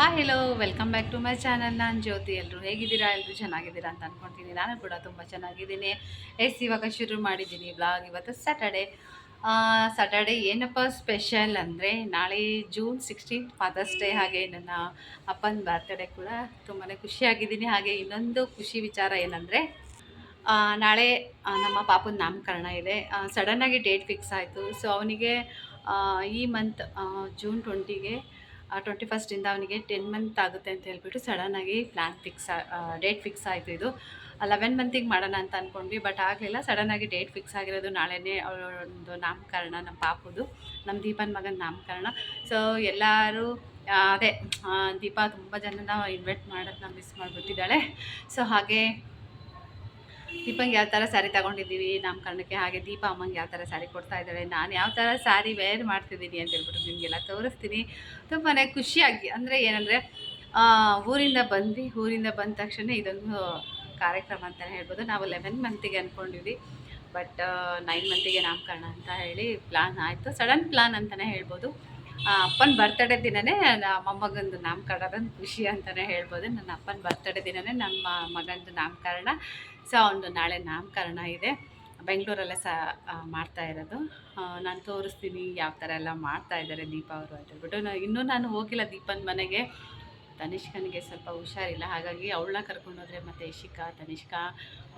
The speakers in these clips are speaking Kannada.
Hi hello welcome back to my channel ನಾನು ಜ್ಯೋತಿ. ಎಲ್ಲರೂ ಹೇಗಿದ್ದೀರಾ? ಎಲ್ಲರೂ ಚೆನ್ನಾಗಿದ್ದೀರಾ ಅಂತ ಅಂದ್ಕೊಳ್ತೀನಿ ನಾನು ಕೂಡ ತುಂಬ ಚೆನ್ನಾಗಿದ್ದೀನಿ. ಎಸ್, ಇವಾಗ ಶುರು ಮಾಡಿದ್ದೀನಿ ಬ್ಲಾಗ್ ಇವತ್ತು ಸ್ಯಾಟರ್ಡೆ ಸ್ಯಾಟರ್ಡೆ ಏನಪ್ಪ ಸ್ಪೆಷಲ್ ಅಂದರೆ ನಾಳೆ ಜೂನ್ ಸಿಕ್ಸ್ಟೀನ್ ಫಾದರ್ಸ್ ಡೇ ಹಾಗೆ ನನ್ನ ಅಪ್ಪನ ಬರ್ತ್ಡೇ ಕೂಡ ತುಂಬಾ ಖುಷಿಯಾಗಿದ್ದೀನಿ. ಹಾಗೆ ಇನ್ನೊಂದು ಖುಷಿ ವಿಚಾರ ಏನಂದರೆ ನಾಳೆ ನಮ್ಮ ಪಾಪನ ನಾಮಕರಣ ಇದೆ. ಸಡನ್ನಾಗಿ ಡೇಟ್ ಫಿಕ್ಸ್ ಆಯಿತು. ಸೊ ಅವನಿಗೆ ಈ ಮಂತ್ ಜೂನ್ ಟ್ವೆಂಟಿಗೆ ಟ್ವೆಂಟಿ ಫಸ್ಟಿಂದ ಅವನಿಗೆ ಟೆನ್ ಮಂತ್ ಆಗುತ್ತೆ ಅಂತ ಹೇಳ್ಬಿಟ್ಟು ಸಡನ್ನಾಗಿ ಪ್ಲ್ಯಾನ್ ಫಿಕ್ಸ್ ಡೇಟ್ ಫಿಕ್ಸ್ ಆಯಿತು ಇದು. ಲೆವೆನ್ ಮಂತಿಗೆ ಮಾಡೋಣ ಅಂತ ಅಂದ್ಕೊಂಡ್ವಿ ಬಟ್ ಆಗಲಿಲ್ಲ. ಸಡನ್ನಾಗಿ ಡೇಟ್ ಫಿಕ್ಸ್ ಆಗಿರೋದು ನಾಳೆನೇ ಒಂದು ನಾಮಕರಣ, ನಮ್ಮ ಪಾಪುದು, ನಮ್ಮ ದೀಪನ ಮಗನ ನಾಮಕರಣ. ಸೊ ಎಲ್ಲರೂ ಅದೇ ದೀಪ ತುಂಬ ಜನನ ಇನ್ವೈಟ್ ಮಾಡೋದನ್ನ ಮಿಸ್ ಮಾಡಿಬಿಟ್ಟಿದ್ದಾಳೆ. ಸೊ ಹಾಗೆ ದೀಪಂಗೆ ಯಾವ ಥರ ಸ್ಯಾರಿ ತಗೊಂಡಿದ್ದೀವಿ ನಾಮಕರಣಕ್ಕೆ ಹಾಗೆ ದೀಪ ಅಮ್ಮಂಗೆ ಯಾವ ಥರ ಸ್ಯಾರಿ ಕೊಡ್ತಾ ಇದ್ದಾಳೆ, ನಾನು ಯಾವ ಥರ ಸ್ಯಾರಿ ವೇರ್ ಮಾಡ್ತಿದ್ದೀನಿ ಅಂತ ಹೇಳ್ಬಿಟ್ಟು ನಿಮಗೆಲ್ಲ ತೋರಿಸ್ತೀನಿ. ತುಂಬಾ ಖುಷಿಯಾಗಿ, ಅಂದರೆ ಏನಂದರೆ ಊರಿಂದ ಬಂದು ಊರಿಂದ ಬಂದ ತಕ್ಷಣ ಇದೊಂದು ಕಾರ್ಯಕ್ರಮ ಅಂತಲೇ ಹೇಳ್ಬೋದು. ನಾವು ಲೆವೆನ್ ಮಂತಿಗೆ ಅಂದ್ಕೊಂಡಿದ್ವಿ ಬಟ್ ನೈನ್ ಮಂತಿಗೆ ನಾಮಕರಣ ಅಂತ ಹೇಳಿ ಪ್ಲಾನ್ ಆಯಿತು. ಸಡನ್ ಪ್ಲಾನ್ ಅಂತಲೇ ಹೇಳ್ಬೋದು. ಅಪ್ಪನ ಬರ್ತಡೇ ದಿನವೇ ಮೊಮ್ಮಗಂದು ನಾಮಕರಣದ ಖುಷಿ ಅಂತಲೇ ಹೇಳ್ಬೋದು. ನನ್ನ ಅಪ್ಪನ ಬರ್ತಡೇ ದಿನವೇ ನಮ್ಮ ಮಗಂದು ನಾಮಕರಣ ಸೊ ಅವನದು ನಾಳೆ ನಾಮಕರಣ ಇದೆ. ಬೆಂಗಳೂರಲ್ಲೇ ಸಹ ಮಾಡ್ತಾ ಇರೋದು. ನಾನು ತೋರಿಸ್ತೀನಿ ಯಾವ ಥರ ಎಲ್ಲ ಮಾಡ್ತಾ ಇದ್ದಾರೆ ದೀಪ ಅವರು ಅಂತ ಹೇಳ್ಬಿಟ್ಟು. ನಾನು ಇನ್ನೂ ನಾನು ಹೋಗಿಲ್ಲ ದೀಪನ ಮನೆಗೆ. ತನಿಷ್ಕನಿಗೆ ಸ್ವಲ್ಪ ಹುಷಾರಿಲ್ಲ. ಹಾಗಾಗಿ ಅವಳನ್ನ ಕರ್ಕೊಂಡೋದ್ರೆ ಮತ್ತು ಇಶಿಕಾ, ತನಿಷ್ಕಾ,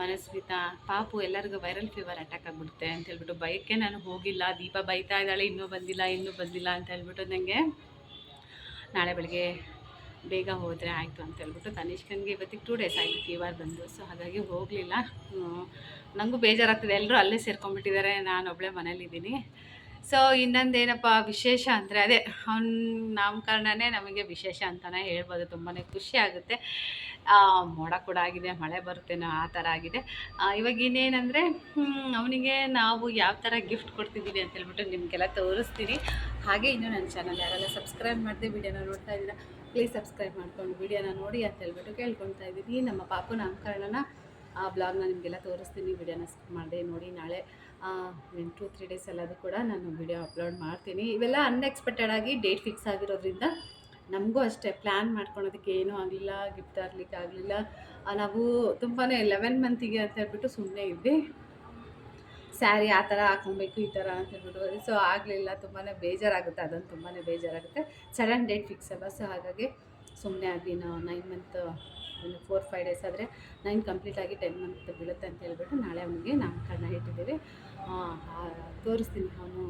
ಮನಸ್ಮಿತಾ, ಪಾಪು ಎಲ್ಲರಿಗೂ ವೈರಲ್ ಫೀವರ್ ಅಟ್ಯಾಕ್ ಆಗಿಬಿಡುತ್ತೆ ಅಂತ ಹೇಳ್ಬಿಟ್ಟು ಬೈಕ್ಗೆ ನಾನು ಹೋಗಿಲ್ಲ. ದೀಪ ಬೈತಾ ಇದ್ದಾಳೆ, ಇನ್ನೂ ಬಂದಿಲ್ಲ ಇನ್ನೂ ಬಂದಿಲ್ಲ ಅಂತ ಹೇಳ್ಬಿಟ್ಟು ನನಗೆ ನಾಳೆ ಬೆಳಗ್ಗೆ ಬೇಗ ಹೋದರೆ ಆಯಿತು ಅಂತ ಹೇಳ್ಬಿಟ್ಟು ತನಿಷ್ಕನ್ಗೆ ಇವತ್ತಿಗೆ ಟೂ ಡೇಸ್ ಆಯಿತು ಫೀವರ್ ಬಂದು. ಸೊ ಹಾಗಾಗಿ ಹೋಗಲಿಲ್ಲ. ನನಗೂ ಬೇಜಾರಾಗ್ತದೆ. ಎಲ್ಲರೂ ಅಲ್ಲೇ ಸೇರ್ಕೊಂಡ್ಬಿಟ್ಟಿದ್ದಾರೆ. ನಾನು ಒಬ್ಬಳೇ ಮನೇಲಿದ್ದೀನಿ. ಸೊ ಇನ್ನೊಂದೇನಪ್ಪ ವಿಶೇಷ ಅಂದರೆ ಅದೇ, ಅವ್ನ ನಾಮಕರಣನೇ ನಮಗೆ ವಿಶೇಷ ಅಂತಲೇ ಹೇಳ್ಬೋದು. ತುಂಬಾ ಖುಷಿ ಆಗುತ್ತೆ. ಮೋಡ ಕೂಡ ಆಗಿದೆ, ಮಳೆ ಬರುತ್ತೇನೋ ಆ ಥರ ಆಗಿದೆ. ಇವಾಗ ಇನ್ನೇನಂದರೆ ಅವನಿಗೆ ನಾವು ಯಾವ ಥರ ಗಿಫ್ಟ್ ಕೊಡ್ತಿದ್ದೀವಿ ಅಂತ ಹೇಳ್ಬಿಟ್ಟು ನಿಮಗೆಲ್ಲ ತೋರಿಸ್ತೀನಿ. ಹಾಗೆ ಇನ್ನೂ ನನ್ನ ಚಾನಲ್ ಯಾರೆಲ್ಲ ಸಬ್ಸ್ಕ್ರೈಬ್ ಮಾಡಿದೆ ವಿಡಿಯೋನ ನೋಡ್ತಾ ಇದ್ದೀರಾ ಪ್ಲೀಸ್ ಸಬ್ಸ್ಕ್ರೈಬ್ ಮಾಡ್ಕೊಂಡು ವಿಡಿಯೋನ ನೋಡಿ ಅಂತ ಹೇಳ್ಬಿಟ್ಟು ಕೇಳ್ಕೊಳ್ತಾ ಇದ್ದೀನಿ. ನಮ್ಮ ಪಾಪು ನಾಮಕರಣನ ಆ ಬ್ಲಾಗ್ನ ನಿಮಗೆಲ್ಲ ತೋರಿಸ್ತೀನಿ. ವಿಡಿಯೋನ ಸ್ಕಿಪ್ ಮಾಡಿದೆ ನೋಡಿ ನಾಳೆ ಟೂ ತ್ರೀ ಡೇಸ್ ಎಲ್ಲದು ಕೂಡ ನಾನು ವಿಡಿಯೋ ಅಪ್ಲೋಡ್ ಮಾಡ್ತೀನಿ. ಇವೆಲ್ಲ ಅನ್ಎಕ್ಸ್ಪೆಕ್ಟೆಡ್ ಆಗಿ ಡೇಟ್ ಫಿಕ್ಸ್ ಆಗಿರೋದ್ರಿಂದ ನಮಗೂ ಅಷ್ಟೇ ಪ್ಲ್ಯಾನ್ ಮಾಡ್ಕೊಳೋದಕ್ಕೆ ಏನೂ ಆಗಲಿಲ್ಲ ಗಿಫ್ಟ್ ತರಲಿಕ್ಕೆ ಆಗಲಿಲ್ಲ. ನಾವು ತುಂಬಾ ಲೆವೆನ್ ಮಂತಿಗೆ ಅಂತ ಹೇಳ್ಬಿಟ್ಟು ಸುಮ್ಮನೆ ಇದ್ವಿ. ಸ್ಯಾರಿ ಆ ಥರ ಹಾಕೊಬೇಕು ಈ ಥರ ಅಂತ ಹೇಳ್ಬಿಟ್ಟು. ಸೊ ಆಗಲಿಲ್ಲ ತುಂಬಾ ಬೇಜಾರಾಗುತ್ತೆ. ಅದೊಂದು ತುಂಬಾ ಬೇಜಾರಾಗುತ್ತೆ. ಸಡನ್ ಡೇಟ್ ಫಿಕ್ಸ್ ಅಲ್ಲ ಸೊ ಹಾಗಾಗಿ ಸುಮ್ಮನೆ ಆಗಿ ನಾವು ನೈನ್ ಮಂತ್ ಇನ್ನು ಫೋರ್ ಫೈವ್ ಡೇಸ್ ಆದರೆ ನೈನ್ ಕಂಪ್ಲೀಟ್ ಆಗಿ ಟೆನ್ ಮಂತ್ ಬೀಳುತ್ತೆ ಅಂತ ಹೇಳ್ಬಿಟ್ಟು ನಾಳೆ ಅವನಿಗೆ ನಾಮಕರಣ ಇಟ್ಟಿದ್ದೀವಿ. ತೋರಿಸ್ತೀನಿ ಅವನು,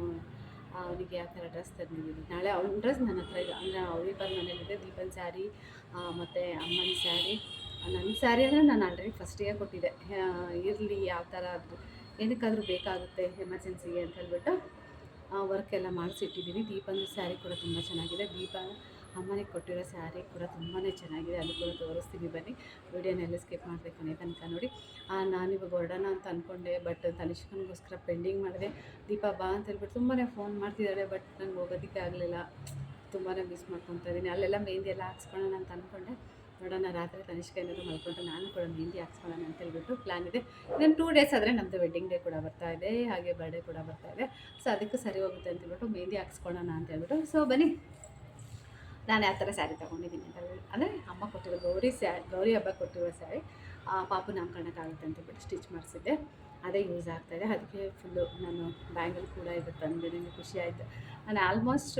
ಅವನಿಗೆ ಯಾವ ಥರ ಡ್ರೆಸ್ ತಂದಿದ್ದೀನಿ ನಾಳೆ ಅವ್ನ ಡ್ರೆಸ್ ನನ್ನ ಹತ್ರ ಇದೆ. ಅಂದರೆ ಅವರಿಬ್ಬರ ಮನೇಲಿದೆ ದೀಪನ್ ಸ್ಯಾರಿ ಮತ್ತು ಅಮ್ಮನ ಸ್ಯಾರಿ. ನನ್ನ ಸ್ಯಾರಿ ಅಂದರೆ ನಾನು ಆಲ್ರೆಡಿ ಫಸ್ಟಿಗೆ ಕೊಟ್ಟಿದ್ದೆ. ಇರಲಿ, ಯಾವ ಥರ ಆದರೂ. ಏನಕ್ಕಾದರೂ ಬೇಕಾಗುತ್ತೆ ಎಮರ್ಜೆನ್ಸಿಗೆ ಅಂತ ಹೇಳ್ಬಿಟ್ಟು ವರ್ಕ್ ಎಲ್ಲ ಮಾಡಿಸಿಟ್ಟಿದ್ದೀನಿ ದೀಪನ ಸ್ಯಾರಿ ಕೂಡ ತುಂಬ ಚೆನ್ನಾಗಿದೆ. ದೀಪ ಅಮ್ಮನಿಗೆ ಕೊಟ್ಟಿರೋ ಸ್ಯಾರಿ ಕೂಡ ತುಂಬಾ ಚೆನ್ನಾಗಿದೆ. ಅದು ಕೂಡ ತೋರಿಸ್ತೀನಿ ಬನ್ನಿ. ವಿಡಿಯೋನೆಲ್ಲ ಸ್ಕಿಪ್ ಮಾಡಬೇಕು ಕೊನೆ ತನಕ ನೋಡಿ. ನಾನು ನಾನಿವಾಗ ಹೊರಡೋಣ ಅಂತ ಅಂದ್ಕೊಂಡೆ ಬಟ್ ತನಿಷ್ಕನಿಗೋಸ್ಕರ ಪೆಂಡಿಂಗ್ ಮಾಡಿದೆ. ದೀಪ ಬಾ ಅಂತ ಹೇಳ್ಬಿಟ್ಟು ತುಂಬಾ ಫೋನ್ ಮಾಡ್ತಿದ್ದಾಳೆ ಬಟ್ ನಂಗೆ ಹೋಗೋದಕ್ಕೆ ಆಗಲಿಲ್ಲ. ತುಂಬಾ ಮಿಸ್ ಮಾಡ್ಕೊತಾ ಇದ್ದೀನಿ. ಅಲ್ಲೆಲ್ಲ ಮೆಹಂದಿ ಎಲ್ಲ ಹಾಕ್ಸ್ಕೊಳ್ಳೋಣ ಅಂತ ಅಂದ್ಕೊಂಡೆ ನೋಡೋಣ ರಾತ್ರಿ ತನಿಷ್ಕ ಏನಾದರೂ ಮಲ್ಕೊಂಡು ನಾನು ಕೂಡ ಮೆಹಂದಿ ಹಾಕ್ಸ್ಕೊಳ್ಳೋಣ ಅಂತ ಹೇಳ್ಬಿಟ್ಟು ಪ್ಲ್ಯಾನ್ ಇದೆ. ಇನ್ನೊಂದು ಟೂ ಡೇಸ್ ಆದರೆ ನಮ್ಮದು ವೆಡ್ಡಿಂಗ್ ಡೇ ಕೂಡ ಬರ್ತಾ ಇದೆ ಹಾಗೆ ಬರ್ಡೇ ಕೂಡ ಬರ್ತಾ ಇದೆ. ಸೊ ಅದಕ್ಕೂ ಸರಿ ಹೋಗುತ್ತೆ ಅಂತ ಹೇಳ್ಬಿಟ್ಟು ಮೆಹಂದಿ ಹಾಕ್ಸ್ಕೊಳ್ಳೋಣ ಅಂತ ಹೇಳ್ಬಿಟ್ಟು. ಸೊ ಬನ್ನಿ. ನಾನು ಯಾವ ಥರ ಸ್ಯಾರಿ ತೊಗೊಂಡಿದ್ದೀನಿ ಅಂತ ಹೇಳಿ ಅಂದರೆ ಅಮ್ಮ ಕೊಟ್ಟಿರೋ ಗೌರಿ ಸ್ಯಾ ಗೌರಿ ಹಬ್ಬ ಕೊಟ್ಟಿರೋ ಸ್ಯಾರಿ ಆ, ಪಾಪು ನಾಮಕರಣಕ್ಕಾಗುತ್ತೆ ಅಂತ ಹೇಳ್ಬಿಟ್ಟು ಸ್ಟಿಚ್ ಮಾಡಿಸಿದ್ದೆ. ಅದೇ ಯೂಸ್ ಆಗ್ತಾಯಿದೆ ಅದಕ್ಕೆ ಫುಲ್ಲು ನಾನು ಬ್ಯಾಂಗಲ್ ಕೂಡ ಇದು ತಂದು ನನಗೆ ಖುಷಿ ಆಯಿತು. ನಾನು ಆಲ್ಮೋಸ್ಟ್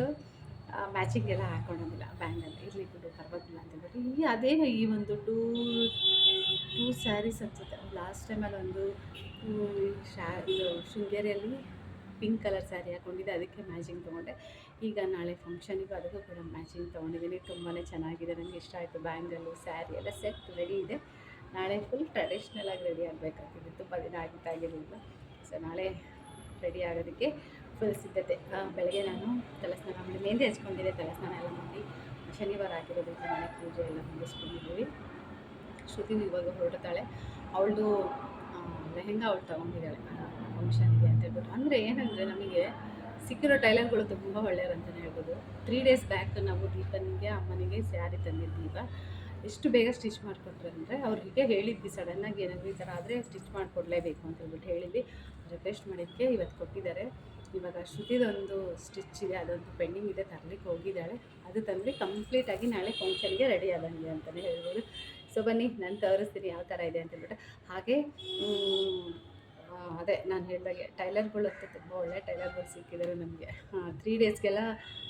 ಮ್ಯಾಚಿಂಗ್ ಎಲ್ಲ ಹಾಕೊಳ್ಳೋದಿಲ್ಲ ಬ್ಯಾಂಗಲ್ ಇರಲಿ ಬಿಡು, ಪರವಾಗಿಲ್ಲ ಅಂತ ಹೇಳಿ ಈ ಅದೇನು ಈ ಒಂದು ಟೂ ಟೂ ಸ್ಯಾರೀಸ್ ಅನ್ಸುತ್ತೆ. ಲಾಸ್ಟ್ ಟೈಮಲ್ಲಿ ಒಂದು ಶಾ ಶೃಂಗೇರಿಯಲ್ಲಿ ಪಿಂಕ್ ಕಲರ್ ಸ್ಯಾರಿ ಹಾಕ್ಕೊಂಡಿದ್ದೆ ಅದಕ್ಕೆ ಮ್ಯಾಚಿಂಗ್ ತೊಗೊಂಡೆ. ಈಗ ನಾಳೆ ಫಂಕ್ಷನಿಗೂ ಅದಕ್ಕೂ ಕೂಡ ಮ್ಯಾಚಿಂಗ್ ತೊಗೊಂಡಿದ್ದೀನಿ. ತುಂಬಾ ಚೆನ್ನಾಗಿದೆ. ನನಗೆ ಇಷ್ಟ ಆಯಿತು. ಬ್ಯಾಂಗಲ್ಲು ಸ್ಯಾರಿ ಎಲ್ಲ ಸೆಟ್ ರೆಡಿ ಇದೆ. ನಾಳೆ ಫುಲ್ ಟ್ರೆಡಿಷ್ನಲ್ ಆಗಿ ರೆಡಿ ಆಗಬೇಕಾಗ್ತಿದೆ. ತುಂಬ ದಿನ ಆಗಿತ್ತು ಆಗಿರಲಿಲ್ಲ ಸೊ ನಾಳೆ ರೆಡಿ ಆಗೋದಕ್ಕೆ ಫುಲ್ ಬೆಳಗ್ಗೆ ನಾನು ತಲೆಸ್ನಾನ ಮಾಡಿ ಮೆಹಂದಿ ಹಚ್ಕೊಂಡಿದ್ದೆ, ತಲೆಸ್ನಾನ ಎಲ್ಲ ಮಾಡಿ, ಶನಿವಾರ ಆಗಿರೋದ್ರಿಂದ ಮನೆ ಪೂಜೆ ಎಲ್ಲ ಮುಗಿಸ್ಕೊಂಡಿದ್ದೀವಿ. ಶ್ರುತಿನೂ ಇವಾಗ ಹೊರಡ್ತಾಳೆ. ಅವಳದು ಲೆಹೆಂಗಾ ಅವಳು ತೊಗೊಂಡಿದ್ದಾಳೆ ಫಂಕ್ಷನ್ಗೆ ಅಂತ ಹೇಳ್ಬಿಟ್ಟು. ಅಂದರೆ ಏನಂದರೆ ನಮಗೆ ಸಿಕ್ಕಿರೋ ಟೈಲರ್ಗಳು ತುಂಬ ಒಳ್ಳೆಯವರು ಅಂತಲೇ ಹೇಳ್ಬೋದು. ತ್ರೀ ಡೇಸ್ ಬ್ಯಾಕ್ ನಾವು ದೀಪನಿಗೆ, ಅಮ್ಮನಿಗೆ ಸ್ಯಾರಿ ತಂದಿದ್ದೀವಿ ಎಷ್ಟು ಬೇಗ ಸ್ಟಿಚ್ ಮಾಡಿಕೊಟ್ರು ಅಂದರೆ ಅವ್ರಿಗೆ ಹೇಳಿದ್ವಿ ಸಡನ್ನಾಗಿ ಏನಾದರೂ ಈ ಥರ ಆದರೆ ಸ್ಟಿಚ್ ಮಾಡಿಕೊಡ್ಲೇಬೇಕು ಅಂತ ಹೇಳ್ಬಿಟ್ಟು ಹೇಳಿದ್ವಿ. ರಿಕ್ವೆಸ್ಟ್ ಮಾಡಿದ್ದಕ್ಕೆ ಇವತ್ತು ಕೊಟ್ಟಿದ್ದಾರೆ. ಇವಾಗ ಶ್ರುತಿದೊಂದು ಸ್ಟಿಚ್ ಇದೆ, ಅದೊಂದು ಪೆಂಡಿಂಗ್ ಇದೆ, ತರಲಿಕ್ಕೆ ಹೋಗಿದ್ದಾಳೆ. ಅದು ತಂದರೆ ಕಂಪ್ಲೀಟಾಗಿ ನಾಳೆ ಫಂಕ್ಷನ್ಗೆ ರೆಡಿ ಆದಂಗೆ ಅಂತಲೇ ಹೇಳ್ಬೋದು. ಸೊ ಬನ್ನಿ, ನಾನು ತೋರಿಸ್ತೀನಿ ಯಾವ ಥರ ಇದೆ ಅಂತ ಹೇಳ್ಬಿಟ್ಟು. ಹಾಗೆ ಅದೇ ನಾನು ಹೇಳಿದಾಗೆ, ಟೈಲರ್ಗಳು ಅಂತ ತುಂಬ ಒಳ್ಳೆ ಟೈಲರ್ಗಳು ಸಿಕ್ಕಿದ್ದಾರೆ ನಮಗೆ. ತ್ರೀ ಡೇಸ್ಗೆಲ್ಲ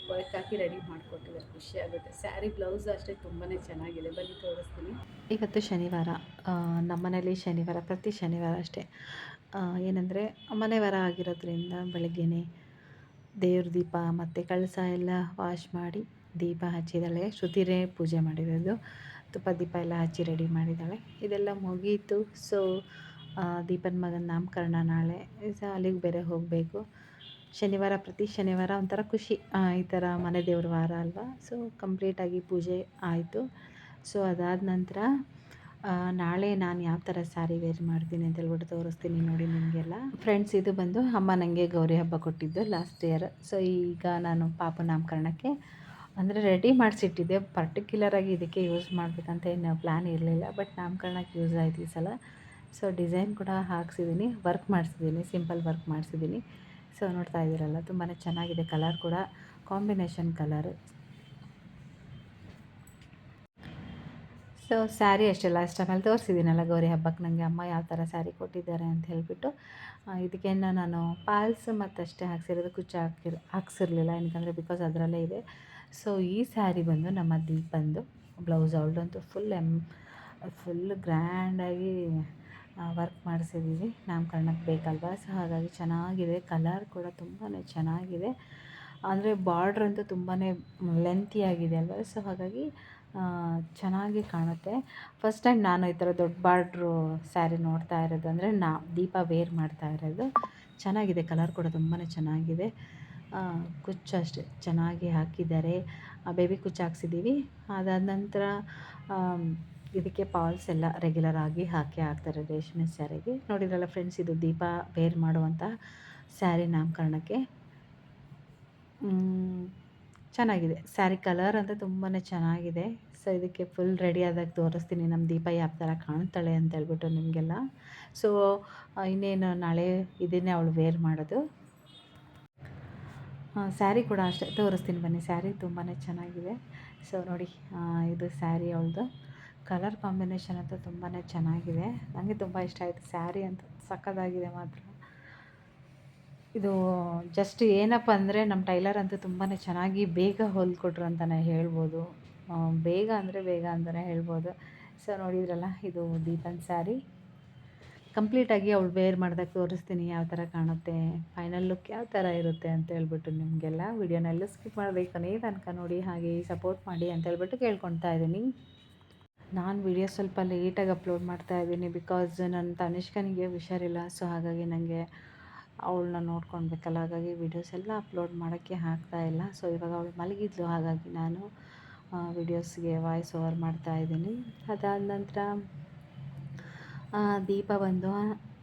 ವರ್ಕ್ ಹಾಕಿ ರೆಡಿ ಮಾಡಿಕೊಟ್ಟಿದ್ದಾರೆ ಖುಷಿ ಆಗುತ್ತೆ. ಸ್ಯಾರಿ ಬ್ಲೌಸ್ ಅಷ್ಟೇ ತುಂಬಾ ಚೆನ್ನಾಗಿದೆ. ಬನ್ನಿ, ತೋರಿಸ್ತೀನಿ. ಇವತ್ತು ಶನಿವಾರ. ನಮ್ಮನೇಲಿ ಶನಿವಾರ, ಪ್ರತಿ ಶನಿವಾರ ಅಷ್ಟೇ. ಏನಂದರೆ ಮನೆವರ ಆಗಿರೋದ್ರಿಂದ ಬೆಳಗ್ಗೆನೇ ದೇವ್ರ ದೀಪ ಮತ್ತು ಕಳಸ ಎಲ್ಲ ವಾಶ್ ಮಾಡಿ ದೀಪ ಹಚ್ಚಿದ್ದಾಳೆ. ಶ್ರುತಿರೇ ಪೂಜೆ ಮಾಡಿರೋದು. ತುಪ್ಪ ದೀಪ ಎಲ್ಲ ಹಚ್ಚಿ ರೆಡಿ ಮಾಡಿದ್ದಾಳೆ. ಇದೆಲ್ಲ ಮುಗೀತು. ಸೊ ದೀಪನ ಮಗನ ನಾಮಕರಣ ನಾಳೆ. ಸೊ ಅಲ್ಲಿಗೆ ಬೇರೆ ಹೋಗಬೇಕು. ಶನಿವಾರ ಪ್ರತಿ ಶನಿವಾರ ಒಂಥರ ಖುಷಿ. ಈ ಥರ ಮನೆ ದೇವ್ರ ವಾರ ಅಲ್ವಾ? ಸೊ ಕಂಪ್ಲೀಟಾಗಿ ಪೂಜೆ ಆಯಿತು. ಸೊ ಅದಾದ ನಂತರ ನಾಳೆ ನಾನು ಯಾವ ಥರ ಸ್ಯಾರಿ ವೇರ್ ಮಾಡ್ತೀನಿ ಅಂತ ಹೇಳ್ಬಿಟ್ಟು ತೋರಿಸ್ತೀನಿ ನೋಡಿ ನಿಮಗೆಲ್ಲ. ಫ್ರೆಂಡ್ಸ್ ಇದು ಬಂದು ಅಮ್ಮ ನನಗೆ ಗೌರಿ ಹಬ್ಬ ಕೊಟ್ಟಿದ್ದು ಲಾಸ್ಟ್ ಇಯರ್ ಸೊ ಈಗ ನಾನು ಪಾಪ ನಾಮಕರಣಕ್ಕೆ, ಅಂದರೆ ರೆಡಿ ಮಾಡಿಸಿಟ್ಟಿದ್ದೆ. ಪರ್ಟಿಕ್ಯುಲರಾಗಿ ಇದಕ್ಕೆ ಯೂಸ್ ಮಾಡಬೇಕಂತ ಏನು ಪ್ಲ್ಯಾನ್ ಇರಲಿಲ್ಲ ಬಟ್ ನಾಮಕರಣಕ್ಕೆ ಯೂಸ್ ಆಯಿತು ಈ ಸಲ. ಸೊ ಡಿಸೈನ್ ಕೂಡ ಹಾಕ್ಸಿದ್ದೀನಿ ವರ್ಕ್ ಮಾಡಿಸಿದ್ದೀನಿ ಸಿಂಪಲ್ ವರ್ಕ್ ಮಾಡಿಸಿದ್ದೀನಿ ಸೊ ನೋಡ್ತಾ ಇದ್ದೀರಲ್ಲ ತುಂಬಾ ಚೆನ್ನಾಗಿದೆ ಕಲರ್ ಕೂಡ. ಕಾಂಬಿನೇಷನ್ ಕಲರ್ ಸೊ ಸ್ಯಾರಿ ಅಷ್ಟೇ ಲಾಸ್ಟ್ ಟೈಮಲ್ಲಿ ತೋರಿಸಿದ್ದೀನಲ್ಲ ಗೌರಿ ಹಬ್ಬಕ್ಕೆ ನನಗೆ ಅಮ್ಮ ಯಾವ ಥರ ಸ್ಯಾರಿ ಕೊಟ್ಟಿದ್ದಾರೆ ಅಂತ ಹೇಳಿಬಿಟ್ಟು ಇದಕ್ಕೇನು ನಾನು ಪಾಲ್ಸ್ ಮತ್ತಷ್ಟೇ ಹಾಕ್ಸಿರೋದು ಕುಚ್ಚು ಹಾಕಿರ್ ಹಾಕ್ಸಿರ್ಲಿಲ್ಲ. ಏನಕ್ಕಂದರೆ ಬಿಕಾಸ್ ಅದರಲ್ಲೇ ಇದೆ. ಸೊ ಈ ಸ್ಯಾರಿ ಬಂದು ನಮ್ಮ ದೀಪಂದು ಬ್ಲೌಸ್ ಅವಳದಂತೂ ಫುಲ್ ಎಂ ಫುಲ್ ಗ್ರ್ಯಾಂಡಾಗಿ ವರ್ಕ್ ಮಾಡಿಸಿದ್ದೀವಿ ನಾಮಕರಣಕ್ಕೆ ಬೇಕಲ್ವಾ? ಸೊ ಹಾಗಾಗಿ ಚೆನ್ನಾಗಿದೆ. ಕಲರ್ ಕೂಡ ತುಂಬಾ ಚೆನ್ನಾಗಿದೆ. ಅಂದರೆ ಬಾರ್ಡ್ರ್ ಅಂತೂ ತುಂಬಾ ಲೆಂತಿಯಾಗಿದೆ ಅಲ್ವಾ? ಸೊ ಹಾಗಾಗಿ ಚೆನ್ನಾಗಿ ಕಾಣುತ್ತೆ. ಫಸ್ಟ್ ಟೈಮ್ ನಾನು ಈ ಥರ ದೊಡ್ಡ ಬಾರ್ಡ್ರು ಸ್ಯಾರಿ ನೋಡ್ತಾ ಇರೋದು ಅಂದರೆ ನಾ, ದೀಪ ವೇರ್ ಮಾಡ್ತಾ ಇರೋದು. ಚೆನ್ನಾಗಿದೆ ಕಲರ್ ಕೂಡ ತುಂಬಾ ಚೆನ್ನಾಗಿದೆ. ಕುಚ್ಚು ಅಷ್ಟೇ, ಚೆನ್ನಾಗಿ ಹಾಕಿದ್ದಾರೆ. ಬೇಬಿ ಕುಚ್ಚು ಹಾಕ್ಸಿದ್ದೀವಿ. ಅದಾದ ನಂತರ ಇದಕ್ಕೆ ಪಾಲ್ಸ್ ಎಲ್ಲ ರೆಗ್ಯುಲರ್ ಆಗಿ ಹಾಕಿ ಹಾಕ್ತಾರೆ ರೇಷ್ಮೆ ಸ್ಯಾರಿಗೆ. ನೋಡಿದ್ರಲ್ಲ ಫ್ರೆಂಡ್ಸ್ ಇದು ದೀಪ ವೇರ್ ಮಾಡುವಂಥ ಸ್ಯಾರಿ ನಾಮಕರಣಕ್ಕೆ. ಚೆನ್ನಾಗಿದೆ. ಸ್ಯಾರಿ ಕಲರ್ ಅಂತ ತುಂಬಾ ಚೆನ್ನಾಗಿದೆ. ಸೊ, ಇದಕ್ಕೆ ಫುಲ್ ರೆಡಿ ಆದಾಗ ತೋರಿಸ್ತೀನಿ. ನಮ್ಮ ದೀಪ ಯಾವ ಥರ ಕಾಣ್ತಾಳೆ ಅಂತ ಹೇಳ್ಬಿಟ್ಟು ನಿಮಗೆಲ್ಲ. ಸೊ ಇನ್ನೇನು ನಾಳೆ ಇದನ್ನೇ ಅವಳು ವೇರ್ ಮಾಡೋದು. ಸ್ಯಾರಿ ಕೂಡ ಅಷ್ಟೇ. ತೋರಿಸ್ತೀನಿ ಬನ್ನಿ. ಸ್ಯಾರಿ ತುಂಬಾ ಚೆನ್ನಾಗಿದೆ. ಸೊ ನೋಡಿ ಇದು ಸ್ಯಾರಿ ಅವಳದು. ಕಲರ್ ಕಾಂಬಿನೇಷನ್ ಅಂತೂ ತುಂಬಾ ಚೆನ್ನಾಗಿದೆ. ನನಗೆ ತುಂಬ ಇಷ್ಟ ಆಯಿತು. ಸ್ಯಾರಿ ಅಂತ ಸಕ್ಕದಾಗಿದೆ ಮಾತ್ರ. ಇದು ಜಸ್ಟ್ ಏನಪ್ಪ ಅಂದರೆ ನಮ್ಮ ಟೈಲರ್ ಅಂತೂ ತುಂಬಾ ಚೆನ್ನಾಗಿ ಬೇಗ ಹೊಲ್ಕೊಟ್ರು ಅಂತಲೇ ಹೇಳ್ಬೋದು. ಬೇಗ ಅಂದರೆ ಬೇಗ ಅಂತಲೇ ಹೇಳ್ಬೋದು. ಸೊ ನೋಡಿದ್ರಲ್ಲ, ಇದು ದೀಪನ್ ಸ್ಯಾರಿ ಕಂಪ್ಲೀಟಾಗಿ ಅವಳು ವೇರ್ ಮಾಡಿದಾಗ ತೋರಿಸ್ತೀನಿ ಯಾವ ಥರ ಕಾಣುತ್ತೆ ಫೈನಲ್ ಲುಕ್ ಯಾವ ಥರ ಇರುತ್ತೆ ಅಂತ ಹೇಳ್ಬಿಟ್ಟು ನಿಮಗೆಲ್ಲ ವಿಡಿಯೋನೆಲ್ಲ ಸ್ಕಿಪ್ ಮಾಡಬೇಕು ತನಕ ನೋಡಿ, ಹಾಗೆ ಸಪೋರ್ಟ್ ಮಾಡಿ ಅಂತ ಹೇಳ್ಬಿಟ್ಟು ಕೇಳ್ಕೊತಾ ಇದ್ದೀನಿ. ನಾನು ವಿಡಿಯೋ ಸ್ವಲ್ಪ ಲೇಟಾಗಿ ಅಪ್ಲೋಡ್ ಮಾಡ್ತಾ ಇದ್ದೀನಿ ಬಿಕಾಸ್ ನನ್ನ ತನಿಷ್ಕನಿಗೆ ಹುಷಾರಿಲ್ಲ ಸೊ ಹಾಗಾಗಿ ನನಗೆ ಅವಳನ್ನ ನೋಡ್ಕೊಳ್ಬೇಕಲ್ಲ, ಹಾಗಾಗಿ ವೀಡಿಯೋಸ್ ಎಲ್ಲ ಅಪ್ಲೋಡ್ ಮಾಡೋಕ್ಕೆ ಇಲ್ಲ. ಸೊ ಇವಾಗ ಅವಳು ಮಲಗಿದ್ಲು, ಹಾಗಾಗಿ ನಾನು ವೀಡಿಯೋಸ್ಗೆ ವಾಯ್ಸ್ ಓವರ್ ಮಾಡ್ತಾ ಇದ್ದೀನಿ. ಅದಾದ ನಂತರ ದೀಪ ಬಂದು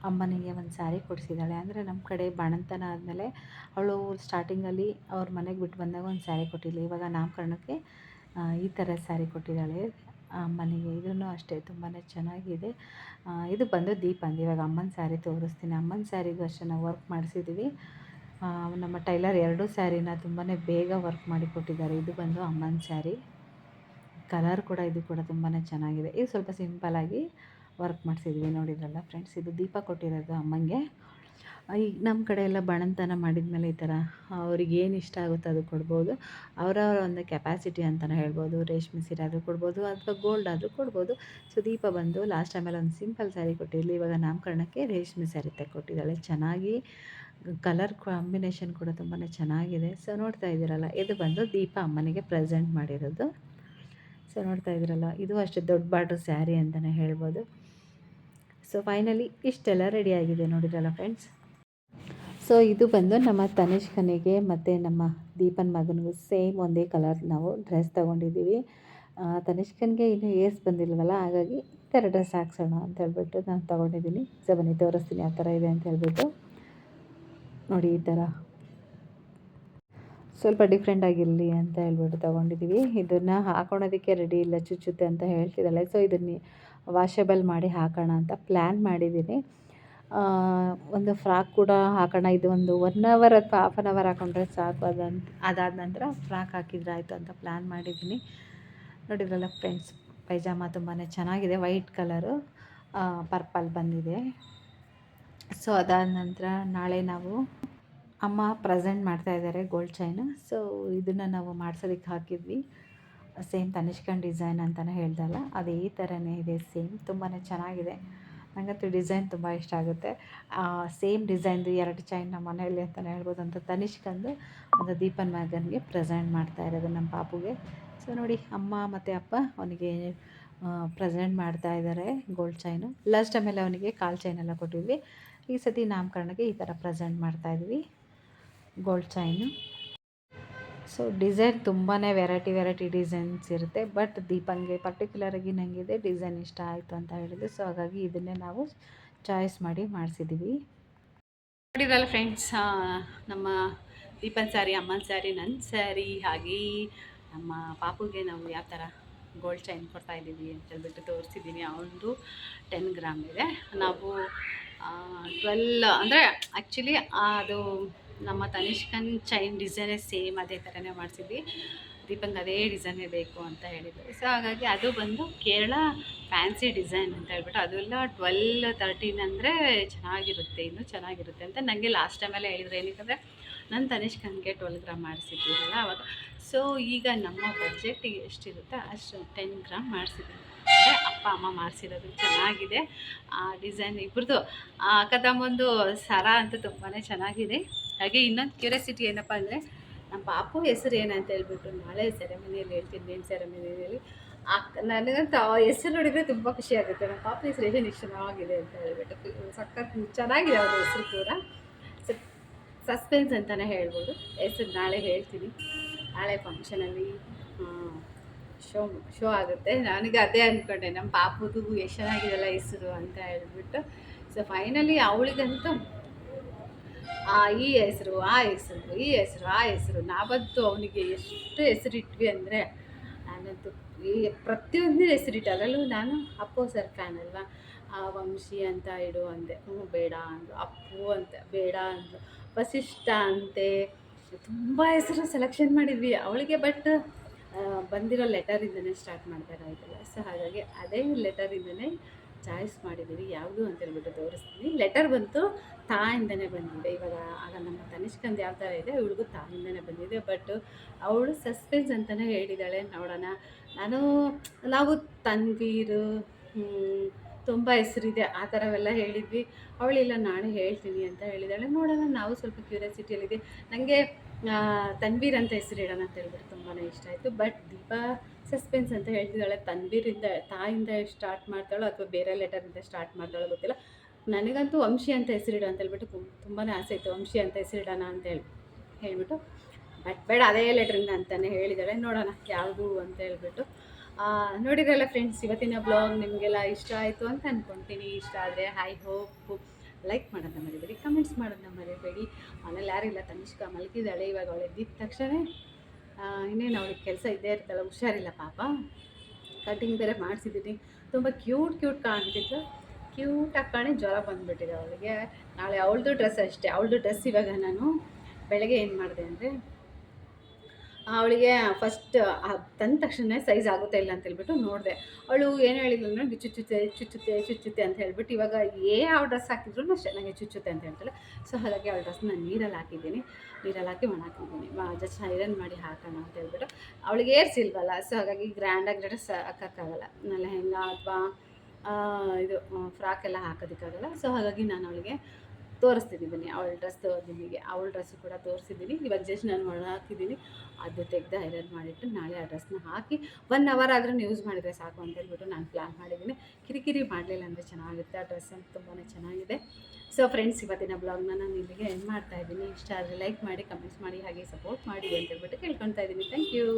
ಅಮ್ಮನಿಗೆ ಒಂದು ಸ್ಯಾರಿ ಕೊಡಿಸಿದ್ದಾಳೆ. ಅಂದರೆ ನಮ್ಮ ಕಡೆ ಬಾಣಂತನ ಆದಮೇಲೆ ಅವಳು ಸ್ಟಾರ್ಟಿಂಗಲ್ಲಿ ಅವ್ರ ಮನೆಗೆ ಬಿಟ್ಟು ಬಂದಾಗ ಒಂದು ಸ್ಯಾರಿ ಕೊಟ್ಟಿಲ್ಲ ಇವಾಗ ನಾಮಕರಣಕ್ಕೆ ಈ ಥರ ಸ್ಯಾರಿ ಕೊಟ್ಟಿದ್ದಾಳೆ. ಅಮ್ಮನಿಗೆ ಇದನ್ನು ಅಷ್ಟೇ ತುಂಬಾ ಚೆನ್ನಾಗಿದೆ. ಇದು ಬಂದು ದೀಪ ಅಂದ ಇವಾಗ ಅಮ್ಮನ ಸ್ಯಾರಿ ತೋರಿಸ್ತೀನಿ. ಅಮ್ಮನ ಸ್ಯಾರಿಗೂ ಅಷ್ಟೇ ನಾವು ವರ್ಕ್ ಮಾಡಿಸಿದ್ದೀವಿ ಆ, ನಮ್ಮ ಟೈಲರ್ ಎರಡೂ ಸ್ಯಾರಿನ ತುಂಬಾ ಬೇಗ ವರ್ಕ್ ಮಾಡಿ ಕೊಟ್ಟಿದ್ದಾರೆ. ಇದು ಬಂದು ಅಮ್ಮನ ಸ್ಯಾರಿ. ಕಲರ್ ಕೂಡ ಇದು ಕೂಡ ತುಂಬಾ ಚೆನ್ನಾಗಿದೆ. ಇದು ಸ್ವಲ್ಪ ಸಿಂಪಲಾಗಿ ವರ್ಕ್ ಮಾಡಿಸಿದ್ವಿ ನೋಡಿದ್ರಲ್ಲ ಫ್ರೆಂಡ್ಸ್ ಇದು ದೀಪ ಕೊಟ್ಟಿರೋದು ಅಮ್ಮಂಗೆ. ಈಗ ನಮ್ಮ ಕಡೆ ಎಲ್ಲ ಬಾಣಂತನ ಮಾಡಿದ್ಮೇಲೆ ಈ ಥರ ಅವ್ರಿಗೆ ಏನು ಇಷ್ಟ ಆಗುತ್ತೋ ಅದು ಕೊಡ್ಬೋದು. ಅವರವ್ರ ಒಂದು ಕೆಪಾಸಿಟಿ ಅಂತಲೇ ಹೇಳ್ಬೋದು. ರೇಷ್ಮೆ ಸೀರೆ ಆದರೂ ಕೊಡ್ಬೋದು, ಅಥವಾ ಗೋಲ್ಡ್ ಆದರೂ ಕೊಡ್ಬೋದು. ಸೊ ದೀಪ ಬಂದು ಲಾಸ್ಟ್ ಟೈಮಲ್ಲಿ ಒಂದು ಸಿಂಪಲ್ ಸ್ಯಾರಿ ಕೊಟ್ಟಿರಲಿ ಇವಾಗ ನಾಮಕರಣಕ್ಕೆ ರೇಷ್ಮೆ ಸ್ಯಾರಿ ತೆಕ್ಕೊಟ್ಟಿದ್ದಾಳೆ. ಚೆನ್ನಾಗಿ ಕಲರ್ ಕಾಂಬಿನೇಷನ್ ಕೂಡ ತುಂಬಾ ಚೆನ್ನಾಗಿದೆ. ಸೊ ನೋಡ್ತಾ ಇದ್ದೀರಲ್ಲ, ಇದು ಬಂದು ದೀಪ ಅಮ್ಮನಿಗೆ ಪ್ರೆಸೆಂಟ್ ಮಾಡಿರೋದು. ಸೊ ನೋಡ್ತಾ ಇದ್ದೀರಲ್ಲ, ಇದು ಅಷ್ಟೇ ದೊಡ್ಡ ಬಾರ್ಡ್ರ್ ಸ್ಯಾರಿ ಅಂತಲೇ ಹೇಳ್ಬೋದು. ಸೊ ಫೈನಲಿ ಇಷ್ಟೆಲ್ಲ ರೆಡಿ ಆಗಿದೆ ನೋಡಿದ್ರಲ್ಲ ಫ್ರೆಂಡ್ಸ್ ಸೊ ಇದು ಬಂದು ನಮ್ಮ ತನಿಷ್ಕನಿಗೆ ಮತ್ತು ನಮ್ಮ ದೀಪನ್ ಮಗನಿಗೂ ಸೇಮ್ ಒಂದೇ ಕಲರ್ ನಾವು ಡ್ರೆಸ್ ತೊಗೊಂಡಿದ್ದೀವಿ. ತನಿಷ್ಕನಿಗೆ ಇನ್ನೂ ಏರ್ಸ್ ಬಂದಿಲ್ವಲ್ಲ, ಹಾಗಾಗಿ ಈ ಥರ ಡ್ರೆಸ್ ಹಾಕ್ಸೋಣ ಅಂತ ಹೇಳ್ಬಿಟ್ಟು ನಾನು ತೊಗೊಂಡಿದ್ದೀನಿ. ಸೊ ಬನ್ನಿ, ತೋರಿಸ್ತೀನಿ ಆ ಥರ ಇದೆ ಅಂತ ಹೇಳ್ಬಿಟ್ಟು. ನೋಡಿ ಈ ಥರ. ಸ್ವಲ್ಪ ಡಿಫ್ರೆಂಟ್ ಆಗಿರಲಿ ಅಂತ ಹೇಳ್ಬಿಟ್ಟು ತೊಗೊಂಡಿದ್ದೀವಿ. ಇದನ್ನು ಹಾಕೊಳೋದಕ್ಕೆ ರೆಡಿ ಇಲ್ಲ, ಚುಚ್ಚುತ್ತೆ ಅಂತ ಹೇಳ್ತಿದ್ದಾಳೆ. ಸೊ ಇದನ್ನು ವಾಷಬಲ್ ಮಾಡಿ ಹಾಕೋಣ ಅಂತ ಪ್ಲ್ಯಾನ್ ಮಾಡಿದ್ದೀನಿ. ಒಂದು ಫ್ರಾಕ್ ಕೂಡ ಹಾಕೋಣ. ಇದು ಒಂದು ಒನ್ ಅವರ್ ಅಥವಾ ಹಾಫ್ ಆನ್ ಅವರ್ ಹಾಕೊಂಡ್ರೆ ಸಾಕು. ಅದಂತ, ಅದಾದ ನಂತರ ಫ್ರಾಕ್ ಹಾಕಿದ್ರೆ ಆಯಿತು ಅಂತ ಪ್ಲ್ಯಾನ್ ಮಾಡಿದ್ದೀನಿ. ನೋಡಿದ್ರಲ್ಲ ಫ್ರೆಂಡ್ಸ್ ಪೈಜಾಮ ತುಂಬಾ ಚೆನ್ನಾಗಿದೆ ವೈಟ್ ಕಲರು ಪರ್ಪಲ್ ಬಂದಿದೆ. ಸೊ ಅದಾದ ನಂತರ ನಾಳೆ ನಾವು ಅಮ್ಮ ಪ್ರೆಸೆಂಟ್ ಮಾಡ್ತಾ ಇದ್ದಾರೆ ಗೋಲ್ಡ್ ಚೈನ್ ಸೊ ಇದನ್ನು ನಾವು ಮಾಡ್ಸೋದಕ್ಕೆ ಹಾಕಿದ್ವಿ. ಸೇಮ್ ತನಿಷ್ಕನ್ ಡಿಸೈನ್ ಅಂತಲೇ ಹೇಳ್ದಲ್ಲ, ಅದೇ ಈ ಥರನೇ ಇದೆ ಸೇಮ್ ತುಂಬಾ ಚೆನ್ನಾಗಿದೆ. ನನಗಂತೂ ಡಿಸೈನ್ ತುಂಬ ಇಷ್ಟ ಆಗುತ್ತೆ. ಸೇಮ್ ಡಿಸೈನ್ದು ಎರಡು ಚೈನ್ ನಮ್ಮ ಮನೆಯಲ್ಲಿ ಅಂತಲೇ ಹೇಳ್ಬೋದು. ಅಂತ ತನಿಷ್ಕಂದು ಒಂದು ದೀಪನ್ ಮಗನಿಗೆ ಪ್ರೆಸೆಂಟ್ ಮಾಡ್ತಾ ಇರೋದು ನಮ್ಮ ಪಾಪುಗೆ ಸೊ ನೋಡಿ ಅಮ್ಮ ಮತ್ತು ಅಪ್ಪ ಅವನಿಗೆ ಪ್ರೆಸೆಂಟ್ ಮಾಡ್ತಾ ಇದ್ದಾರೆ ಗೋಲ್ಡ್ ಚೈನು. ಲಾಸ್ಟ್ ಟೈಮೆಲ್ಲ ಅವನಿಗೆ ಕಾಲು ಚೈನ್ ಎಲ್ಲ ಕೊಟ್ಟಿದ್ವಿ. ಈ ಸತಿ ನಾಮಕರಣಕ್ಕೆ ಈ ಥರ ಪ್ರೆಸೆಂಟ್ ಮಾಡ್ತಾ ಇದ್ವಿ. Gold chain. ಸೊ ಡಿಸೈನ್ ತುಂಬಾ ವೆರೈಟಿ ವೆರೈಟಿ ಡಿಸೈನ್ಸ್ ಇರುತ್ತೆ, ಬಟ್ ದೀಪಂಗೆ ಪರ್ಟಿಕ್ಯುಲರಾಗಿ ಇದೆ ಡಿಸೈನ್ ಇಷ್ಟ ಆಯಿತು ಅಂತ ಹೇಳಿದ್ರು. ಸೊ ಹಾಗಾಗಿ ಇದನ್ನೇ ನಾವು ಚಾಯ್ಸ್ ಮಾಡಿ ಮಾಡಿಸಿದ್ದೀವಿ ನೋಡಿದಲ್ಲ ಫ್ರೆಂಡ್ಸ್ ನಮ್ಮ ದೀಪನ್ ಸ್ಯಾರಿ, ಅಮ್ಮನ ಸ್ಯಾರಿ ನನ್ನ ಸ್ಯಾರಿ, ಹಾಗೆ ನಮ್ಮ ಪಾಪುಗೆ ನಾವು ಯಾವ ಥರ ಗೋಲ್ಡ್ ಚೈನ್ ಕೊಡ್ತಾ ಇದ್ದೀವಿ ಅಂತ ಹೇಳ್ಬಿಟ್ಟು ತೋರಿಸಿದ್ದೀನಿ ಅವನದು ಟೆನ್ ಗ್ರಾಮ್ ಇದೆ. ನಾವು ಟ್ವೆಲ್ ಅಂದರೆ ಆ್ಯಕ್ಚುಲಿ ಅದು ನಮ್ಮ ತನಿಷ್ಕನ್ ಚೈನ್ ಡಿಸೈನೇ ಸೇಮ್ ಅದೇ ಥರನೇ ಮಾಡಿಸಿದ್ವಿ. ದೀಪಂಗೆ ಅದೇ ಡಿಸೈನೇ ಬೇಕು ಅಂತ ಹೇಳಿದ್ವಿ ಸೊ ಹಾಗಾಗಿ ಅದು ಬಂದು ಕೇರಳ ಫ್ಯಾನ್ಸಿ ಡಿಸೈನ್ ಅಂತ ಹೇಳ್ಬಿಟ್ಟು ಅದೆಲ್ಲ ಟ್ವೆಲ್ ತರ್ಟೀನ್ ಅಂದರೆ ಚೆನ್ನಾಗಿರುತ್ತೆ, ಇನ್ನೂ ಚೆನ್ನಾಗಿರುತ್ತೆ ಅಂತ ನನಗೆ ಲಾಸ್ಟ್ ಟೈಮೆಲ್ಲ ಹೇಳಿದ್ರು. ಏನಕ್ಕೆ ನನ್ನ ತನಿಷ್ಕನ್ಗೆ ಟ್ವೆಲ್ ಗ್ರಾಮ್ ಮಾಡಿಸಿದ್ದೀರಲ್ಲ ಅವಾಗ. ಸೊ ಈಗ ನಮ್ಮ ಬಜೆಟ್ಟಿಗೆ ಎಷ್ಟಿರುತ್ತೆ ಅಷ್ಟು ಟೆನ್ ಗ್ರಾಮ್ ಮಾಡಿಸಿದ್ದೀನಿ ಅಂದರೆ ಅಪ್ಪ, ಅಮ್ಮ ಮಾಡಿಸಿರೋದು ಚೆನ್ನಾಗಿದೆ. ಆ ಡಿಸೈನ್ ಇಬ್ಬರದು ಅಕ್ಕ ತಮ್ಮೊಂದು ಸರ ಅಂತೂ ತುಂಬಾ ಚೆನ್ನಾಗಿದೆ. ಹಾಗೆ ಇನ್ನೊಂದು ಕ್ಯೂರಿಯಾಸಿಟಿ ಏನಪ್ಪ ಅಂದರೆ ನಮ್ಮ ಪಾಪು ಹೆಸರು ಏನಂತ ಹೇಳ್ಬಿಟ್ಟು ನಾಳೆ ಸೆರೆಮನಿಯಲ್ಲಿ ಹೇಳ್ತೀನಿ ನೇಮ್ ಸೆರೆಮನಿಯಲ್ಲಿ ಅಕ್ಕ ನನಗಂತೂ ಆ ಹೆಸರು ನೋಡಿದರೆ ತುಂಬ ಖುಷಿ ಆಗುತ್ತೆ. ನಮ್ಮ ಪಾಪ ಹೆಸರು ಏನು ಚೆನ್ನಾಗಿದೆ ಅಂತ ಹೇಳ್ಬಿಟ್ಟು ಸಖತ್ ಚೆನ್ನಾಗಿದೆ ಅವ್ರ ಹೆಸರು ಕೂಡ. ಸಸ್ಪೆನ್ಸ್ ಅಂತಲೇ ಹೇಳ್ಬೋದು. ಹೆಸರು ನಾಳೆ ಹೇಳ್ತೀನಿ. ನಾಳೆ ಫಂಕ್ಷನಲ್ಲಿ ಶೋ ಶೋ ಆಗುತ್ತೆ. ನನಗೆ ಅದೇ ಅಂದ್ಕೊಂಡೆ ನಮ್ಮ ಪಾಪದು ಎಷ್ಟು ಚೆನ್ನಾಗಿದೆಲ್ಲ ಹೆಸರು ಅಂತ ಹೇಳ್ಬಿಟ್ಟು. ಸೊ ಫೈನಲಿ ಅವಳಿಗಂತೂ ಆ ಈ ಹೆಸರು, ಆ ಹೆಸರು, ಈ ಹೆಸರು, ಆ ಹೆಸರು. ನಾವಂತೂ ಅವನಿಗೆ ಎಷ್ಟು ಹೆಸರಿಟ್ವಿ ಅಂದರೆ ನಾನಂತೂ ಈ ಪ್ರತಿಯೊಂದು ಹೆಸರಿಟ್ಟು ಅದರಲ್ಲೂ ನಾನು ಅಪ್ಪು ಸರ್ ಫ್ಯಾನ್ ಅಲ್ವಾ ಆ ವಂಶಿ ಅಂತ ಇಡು ಅಂದೆ. ಹ್ಞೂ, ಬೇಡ ಅಂದು ಅಪ್ಪು ಅಂತ, ಬೇಡ ಅಂದು ವಸಿಷ್ಠ ಅಂತೆ. ತುಂಬ ಹೆಸರು ಸೆಲೆಕ್ಷನ್ ಮಾಡಿದ್ವಿ. ಅವಳಿಗೆ ಬಟ್ ಬಂದಿರೋ ಲೆಟರಿಂದನೇ ಸ್ಟಾರ್ಟ್ ಮಾಡ್ಬೇಕಾಯ್ತಲ್ಲ. ಸೊ ಹಾಗಾಗಿ ಅದೇ ಲೆಟರಿಂದನೇ ಚಾಯ್ಸ್ ಮಾಡಿದ್ದೀವಿ, ಯಾವುದು ಅಂತ ಹೇಳ್ಬಿಟ್ಟು ತೋರಿಸ್ತೀನಿ. ಲೆಟರ್ ಬಂತು, ತಾಯಿಂದನೇ ಬಂದಿದೆ. ಇವಾಗ ಆಗ ನಮ್ಮ ತನಿಷ್ಕಂದು ಯಾವ ಥರ ಇದೆ ಇವಳಿಗೂ ತಾಯಿಂದನೇ ಬಂದಿದೆ. ಬಟ್ ಅವಳು ಸಸ್ಪೆನ್ಸ್ ಅಂತಲೇ ಹೇಳಿದ್ದಾಳೆ ನೋಡೋಣ. ನಾನು, ನಾವು ತನ್ವೀರು ತುಂಬ ಹೆಸರಿದೆ, ಆ ಥರವೆಲ್ಲ ಹೇಳಿದ್ವಿ. ಅವಳಿಲ್ಲ ನಾನು ಹೇಳ್ತೀನಿ ಅಂತ ಹೇಳಿದಾಳೆ. ನೋಡೋಣ, ನಾವು ಸ್ವಲ್ಪ ಕ್ಯೂರಿಯಾಸಿಟಿಯಲ್ಲಿದೆ ನನಗೆ ತನ್ವೀರ್ ಅಂತ ಹೆಸರು ಇಡೋಣ ಅಂತ ಹೇಳ್ಬಿಟ್ಟು ತುಂಬಾ ಇಷ್ಟ ಆಯಿತು. ಬಟ್ ದೀಪಾ ಸಸ್ಪೆನ್ಸ್ ಅಂತ ಹೇಳ್ತಿದ್ದಾಳೆ. ತನ್ವೀರಿಂದ, ತಾಯಿಂದ ಸ್ಟಾರ್ಟ್ ಮಾಡ್ತಾಳೋ ಅಥವಾ ಬೇರೆ ಲೆಟರಿಂದ ಸ್ಟಾರ್ಟ್ ಮಾಡ್ತಾಳೋ ಗೊತ್ತಿಲ್ಲ. ನನಗಂತೂ ವಂಶಿ ಅಂತ ಹೆಸರಿಡೋ ಅಂತ ಹೇಳ್ಬಿಟ್ಟು ತುಂಬಾ ಆಸೆ ಇತ್ತು. ವಂಶಿ ಅಂತ ಹೆಸರಿಡೋಣ ಅಂತ ಹೇಳಿ, ಹೇಳ್ಬಿಟ್ಟು. ಬಟ್ ಬೇಡ, ಅದೇ ಲೆಟ್ರಿಂದ ಅಂತಲೇ ಹೇಳಿದ್ದಾಳೆ. ನೋಡೋಣ ಯಾವುದು ಅಂತ ಹೇಳ್ಬಿಟ್ಟು. ನೋಡಿದ್ರಲ್ಲ ಫ್ರೆಂಡ್ಸ್, ಇವತ್ತಿನ ಬ್ಲಾಗ್ ನಿಮಗೆಲ್ಲ ಇಷ್ಟ ಆಯಿತು ಅಂತ ಅಂದ್ಕೊತೀನಿ ಇಷ್ಟ ಆದರೆ ಐ ಹೋಪ್ ಲೈಕ್ ಮಾಡೋದನ್ನ ಮರಿಬೇಡಿ, ಕಮೆಂಟ್ಸ್ ಮಾಡೋದನ್ನ ಮರಿಬೇಡಿ. ಮನೇಲಿ ಯಾರಿಲ್ಲ ತನಿಷ್ಕ ಮಲಗಿದ್ದಾಳೆ. ಇವಾಗ ಅವಳು ಎದ್ದಿದ ತಕ್ಷಣ ಇನ್ನೇನು ಅವಳಿಗೆ ಕೆಲಸ ಇದ್ದೇ ಇರ್ತಲ್ಲ ಹುಷಾರಿಲ್ಲ ಪಾಪ. ಕಟಿಂಗ್ ಬೇರೆ ಮಾಡಿಸಿದ್ದೀನಿ ತುಂಬ ಕ್ಯೂಟ್ ಕ್ಯೂಟ್ ಕಾಣ್ತಿತ್ತು. ಕ್ಯೂಟಾಗಿ ಕಾಣಿ ಜ್ವರ ಬಂದುಬಿಟ್ಟಿದೆ ಅವಳಿಗೆ. ನಾಳೆ ಅವಳದು ಡ್ರೆಸ್ ಅಷ್ಟೇ. ಅವಳದು ಡ್ರೆಸ್ ಇವಾಗ ನಾನು ಬೆಳಗ್ಗೆ ಏನು ಮಾಡಿದೆ ಅಂದರೆ ಅವಳಿಗೆ ಫಸ್ಟ್ ತಂದ ತಕ್ಷಣ ಸೈಜ್ ಆಗುತ್ತೆ ಇಲ್ಲ ಅಂತ ಹೇಳ್ಬಿಟ್ಟು ನೋಡಿದೆ. ಅವಳು ಏನು ಹೇಳಿದ್ಲು ಅಂದರೆ ಚುಚ್ಚುತ್ತೆ ಚುಚ್ಚುತ್ತೆ ಚುಚ್ಚುತ್ತೆ ಅಂತ ಹೇಳ್ಬಿಟ್ಟು ಇವಾಗ ಏ ಯಾವ ಡ್ರೆಸ್ ಹಾಕಿದ್ರು ಅಷ್ಟೇ, ನನಗೆ ಚುಚ್ಚುತ್ತೆ ಅಂತ ಹೇಳ್ತಾಳೆ. ಸೊ ಹಾಗಾಗಿ ಅವಳ ಡ್ರೆಸ್ನ ನೀರಲ್ಲಿ ಹಾಕಿದ್ದೀನಿ. ನೀರಲ್ಲಿ ಹಾಕಿ ಒಣ ಹಾಕಿದ್ದೀನಿ ಜಸ್ಟ್ ಐರನ್ ಮಾಡಿ ಹಾಕೋಣ ಅಂತ ಹೇಳ್ಬಿಟ್ಟು ಅವಳಿಗೆ ಏರ್ಸಿಲ್ವಲ್ಲ ಸೊ ಹಾಗಾಗಿ ಗ್ರ್ಯಾಂಡಾಗಿ ಡ್ರೆಸ್ ಹಾಕೋಕ್ಕಾಗಲ್ಲ. ಲೆಹೆಂಗಾ ಅಥವಾ ಇದು ಫ್ರಾಕ್ ಎಲ್ಲ ಹಾಕೋದಕ್ಕಾಗಲ್ಲ. ಸೊ ಹಾಗಾಗಿ ನಾನು ಅವಳಿಗೆ ತೋರಿಸ್ತಿದ್ದೀನಿ ಅವಳ ಡ್ರೆಸ್ ನಿಮಗೆ ಅವಳ ಡ್ರೆಸ್ಸು ಕೂಡ ತೋರಿಸಿದ್ದೀನಿ. ಇವಾಗ ಜಸ್ಟ್ ನಾನು ಒಳ ಹಾಕಿದ್ದೀನಿ ಅದು ತೆಗೆದು ಐರನ್ ಮಾಡಿಟ್ಟು ನಾಳೆ ಆ ಡ್ರೆಸ್ನ ಹಾಕಿ ಒನ್ ಅವರ್ ಆದರೂ ಯೂಸ್ ಮಾಡಿದರೆ ಸಾಕು ಅಂತ ಹೇಳ್ಬಿಟ್ಟು ನಾನು ಪ್ಲ್ಯಾನ್ ಮಾಡಿದ್ದೀನಿ. ಕಿರಿಕಿರಿ ಮಾಡಲಿಲ್ಲ ಅಂದರೆ ಚೆನ್ನಾಗಿರುತ್ತೆ. ಆ ಡ್ರೆಸ್ ಅಂತ ತುಂಬಾ ಚೆನ್ನಾಗಿದೆ. ಸೊ ಫ್ರೆಂಡ್ಸ್ ಇವತ್ತಿನ ಬ್ಲಾಗ್ನ ನಾನು ಇಲ್ಲಿಗೆ ಎಂಡ್ ಮಾಡ್ತಾ ಇದ್ದೀನಿ. ಇಷ್ಟ ಆದರೆ ಲೈಕ್ ಮಾಡಿ ಕಮೆಂಟ್ಸ್ ಮಾಡಿ, ಹಾಗೆ ಸಪೋರ್ಟ್ ಮಾಡಿ ಅಂತ ಹೇಳ್ಬಿಟ್ಟು ಕೇಳ್ಕೊತಾ ಇದ್ದೀನಿ. Thank you